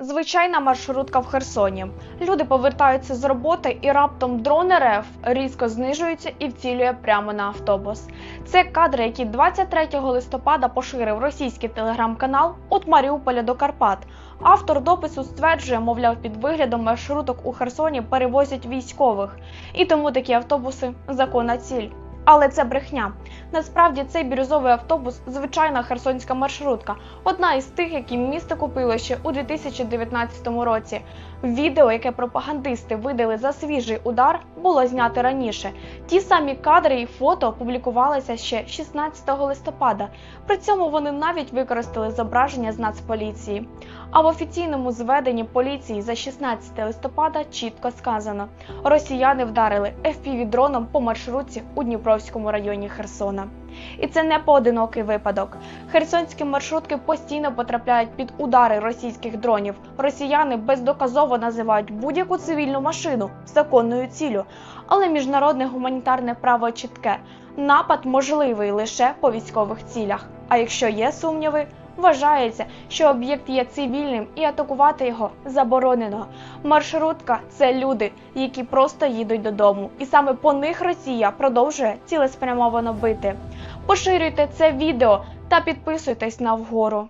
Звичайна маршрутка в Херсоні. Люди повертаються з роботи і раптом дрон РФ різко знижується і вцілює прямо на автобус. Це кадри, які 23 листопада поширив російський телеграм-канал «От Маріуполя до Карпат. Автор допису стверджує, мовляв, під виглядом маршруток у Херсоні перевозять військових, і тому такі автобуси законна ціль. Але це брехня. Насправді цей бірюзовий автобус звичайна херсонська маршрутка, одна із тих, які місто купило ще у 2019 році. Відео, яке пропагандисти видали за свіжий удар, було знято раніше. Ті самі кадри і фото опублікувалися ще 16 листопада. При цьому вони навіть використали зображення з Нацполіції. А в офіційному зведенні поліції за 16 листопада чітко сказано: росіяни вдарили FPV-дроном по маршрутці у Дніпровському районі Херсона. І це не поодинокий випадок. Херсонські маршрутки постійно потрапляють під удари російських дронів. Росіяни бездоказово називають будь-яку цивільну машину законною ціллю. Але міжнародне гуманітарне право чітке: напад можливий лише по військових цілях. А якщо є сумніви, Вважається, що об'єкт є цивільним і атакувати його заборонено. Маршрутка це люди, які просто їдуть додому, і саме по них Росія продовжує цілеспрямовано бити. Поширюйте це відео та підписуйтесь на вгору.